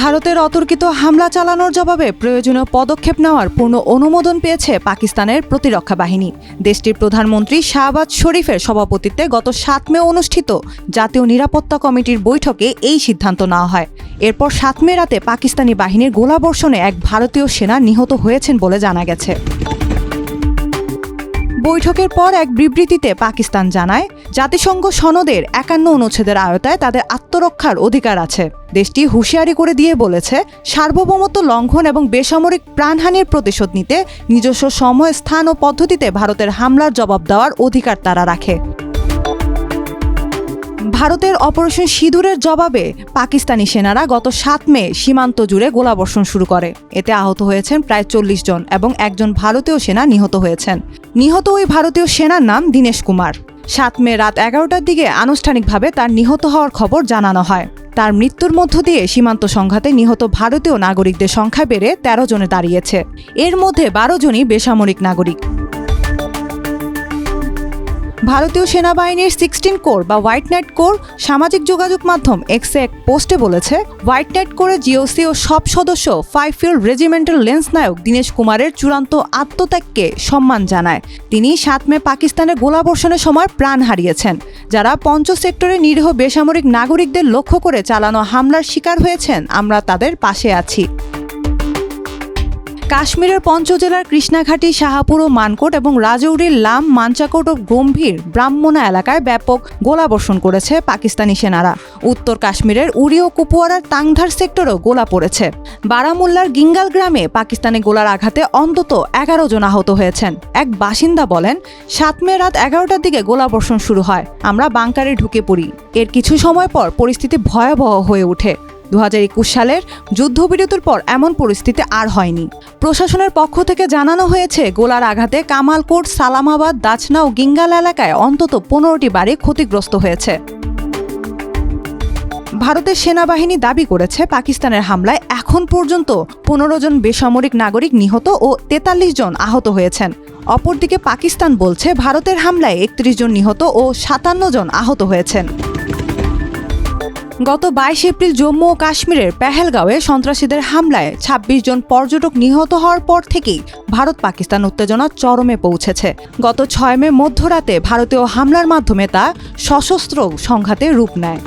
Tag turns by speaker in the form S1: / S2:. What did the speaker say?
S1: ভারতের অতর্কিত হামলা চালানোর জবাবে প্রয়োজনীয় পদক্ষেপ নেওয়ার পূর্ণ অনুমোদন পেয়েছে পাকিস্তানের প্রতিরক্ষা বাহিনী। দেশটির প্রধানমন্ত্রী শাহবাজ শরীফের সভাপতিত্বে গত সাত মে অনুষ্ঠিত জাতীয় নিরাপত্তা কমিটির বৈঠকে এই সিদ্ধান্ত নেওয়া হয়। এরপর সাত মে রাতে পাকিস্তানি বাহিনীর গোলাবর্ষণে এক ভারতীয় সেনা নিহত হয়েছেন বলে জানা গেছে। বৈঠকের পর এক বিবৃতিতে পাকিস্তান জানায়, জাতিসংঘ সনদের একান্ন অনুচ্ছেদের আয়তায় তাদের আত্মরক্ষার অধিকার আছে। দেশটি হুঁশিয়ারি করে দিয়ে বলেছে, সার্বভৌমত্ব লঙ্ঘন এবং বেসামরিক প্রাণহানির প্রতিশোধ নিতে নিজস্ব সময়, স্থান ও পদ্ধতিতে ভারতের হামলার জবাব দেওয়ার অধিকার তারা রাখে। ভারতের অপারেশন সিঁদুরের জবাবে পাকিস্তানি সেনারা গত সাত মে সীমান্ত জুড়ে গোলাবর্ষণ শুরু করে। এতে আহত হয়েছেন প্রায় চল্লিশ জন এবং একজন ভারতীয় সেনা নিহত হয়েছেন। নিহত ওই ভারতীয় সেনার নাম দীনেশ কুমার। সাত মে রাত এগারোটার দিকে আনুষ্ঠানিকভাবে তার নিহত হওয়ার খবর জানানো হয়। তার মৃত্যুর মধ্য দিয়ে সীমান্ত সংঘাতে নিহত ভারতীয় নাগরিকদের সংখ্যা বেড়ে তেরো জনে দাঁড়িয়েছে। এর মধ্যে বারো জনই বেসামরিক নাগরিক। ভারতীয় সেনাবাহিনীর সিক্সটিন কোর বা হোয়াইট নাইট কোর সামাজিক যোগাযোগ মাধ্যম এক্সে এক পোস্টে বলেছে, হোয়াইট নাইট কোরে জিওসি ও সব সদস্য five field regimental lance Naik Dinesh কুমারের চূড়ান্ত আত্মত্যাগকে সম্মান জানায়। তিনি সাত মে পাকিস্তানের গোলাবর্ষণের সময় প্রাণ হারিয়েছেন, যারা পঞ্চ সেক্টরে নিরীহ বেসামরিক নাগরিকদের লক্ষ্য করে চালানো হামলার শিকার হয়েছেন। আমরা তাদের পাশে আছি। কাশ্মীরের পঞ্চ জেলার কৃষ্ণাঘাটি, শাহাপুর ও মানকোট এবং রাজৌরির লাম, মাঞ্চাকোট ও গম্ভীর ব্রাহ্মণা এলাকায় ব্যাপক গোলাবর্ষণ করেছে পাকিস্তানি সেনারা। উত্তর কাশ্মীরের উড়ি ও কুপুয়ারার তাংধার সেক্টরেও গোলা পড়েছে। বারামুল্লার গিঙ্গাল গ্রামে পাকিস্তানি গোলার আঘাতে অন্তত এগারো জন আহত হয়েছেন। এক বাসিন্দা বলেন, সাত মে রাত এগারোটার দিকে গোলাবর্ষণ শুরু হয়। আমরা বাংকারে ঢুকে পড়ি। এর কিছু সময় পর পরিস্থিতি ভয়াবহ হয়ে ওঠে। দু হাজার একুশ সালের যুদ্ধবিরতির পর এমন পরিস্থিতি আর হয়নি। প্রশাসনের পক্ষ থেকে জানানো হয়েছে, গোলার আঘাতে কামালকোট সালামাবাদ দাচনা ও গিঙ্গাল এলাকায় অন্তত পনেরোটি বাড়ি ক্ষতিগ্রস্ত হয়েছে। ভারতের সেনাবাহিনী দাবি করেছে, পাকিস্তানের হামলায় এখন পর্যন্ত পনেরো জন বেসামরিক নাগরিক নিহত ও তেতাল্লিশ জন আহত হয়েছেন। অপরদিকে পাকিস্তান বলছে, ভারতের হামলায় একত্রিশ জন নিহত ও সাতান্ন জন আহত হয়েছেন। গত বাইশ এপ্রিল জম্মু ও কাশ্মীরের পেহেলগাঁওয়ে সন্ত্রাসীদের হামলায় ২৬ জন পর্যটক নিহত হওয়ার পর থেকেই ভারত পাকিস্তান উত্তেজনা চরমে পৌঁছেছে। গত ছয় মে মধ্যরাতে ভারতীয় হামলার মাধ্যমে তা সশস্ত্র সংঘাতে রূপ নেয়।